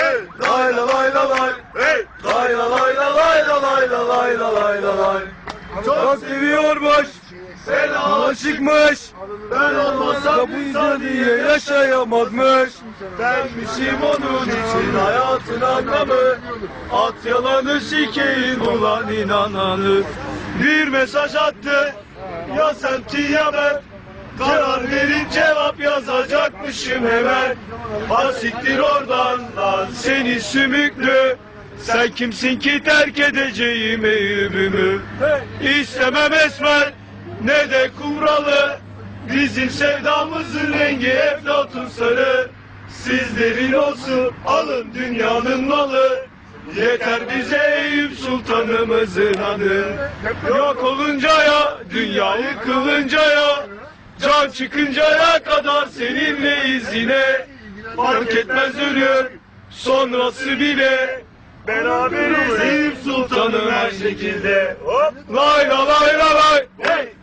hey, lay la lay la lay, hey, lay la lay la lay la lay la lay la lay la lay. Çok seviyormuş, sen aşıkmış, ben olmasam insan diye yaşayamazmış. Benmişim onun için hayatın anlamı, at yalanı şikeyin olan inananı. Bir mesaj attı, ya sen ki ya ben, Karar verip cevap yazacakmışım hemen. Ha siktir oradan lan seni sümüklü. Sen kimsin ki terk edeceğim eyübümü İstemem esmer ne de kumralı. Bizim sevdamızın rengi eflatun sarı. Sizlerin olsun alın dünyanın malı. Yeter bize Eyüp Sultanımızın adı. Yok olunca ya dünya yıkılınca ya Can çıkıncaya kadar seninleyiz yine Fark etmez ölüm sonrası bile Beraberiz Eyüp Sultanım her şekilde Hop. Lay la lay la lay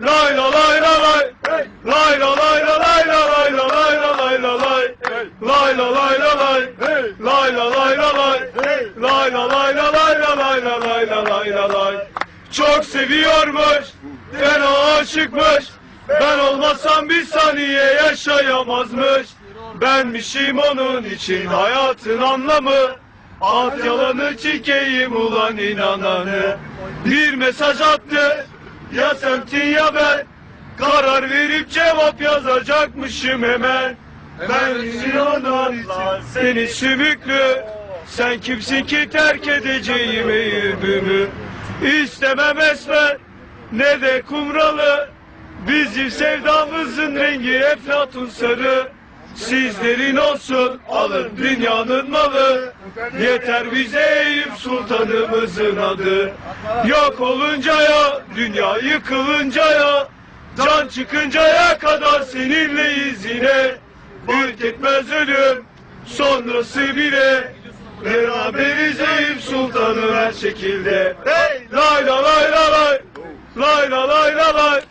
Lay la lay la lay Lay la lay la lay la lay la lay la lay la lay Lay la lay la lay Lay la lay la lay Lay la lay la lay la lay la lay la lay la lay Çok seviyormuş Fena aşıkmış Ben olmasam bir saniye yaşayamazmış. Benmişim onun için hayatın anlamı. At yalanı çekeyim ulan inananı. Bir mesaj attı Ya semtin ya ben. Karar verip cevap yazacakmışım hemen. Ben ondan lan seni sümüklü. Sen kimsin ki terk edeceğim eyübümü İstemem esmer ne de kumralı Bizim sevdamızın rengi eflatun sarı. Sizlerin olsun alın dünyanın malı. Yeter bize Eyüp Sultanımızın adı. Yok olunca ya dünya yıkılınca ya Can çıkıncaya kadar seninleyiz yine. Fark etmez ölüm sonrası bile. Beraberiz Eyüp Sultanı her şekilde. Hey! Lay la lay la lay. Lay la lay la lay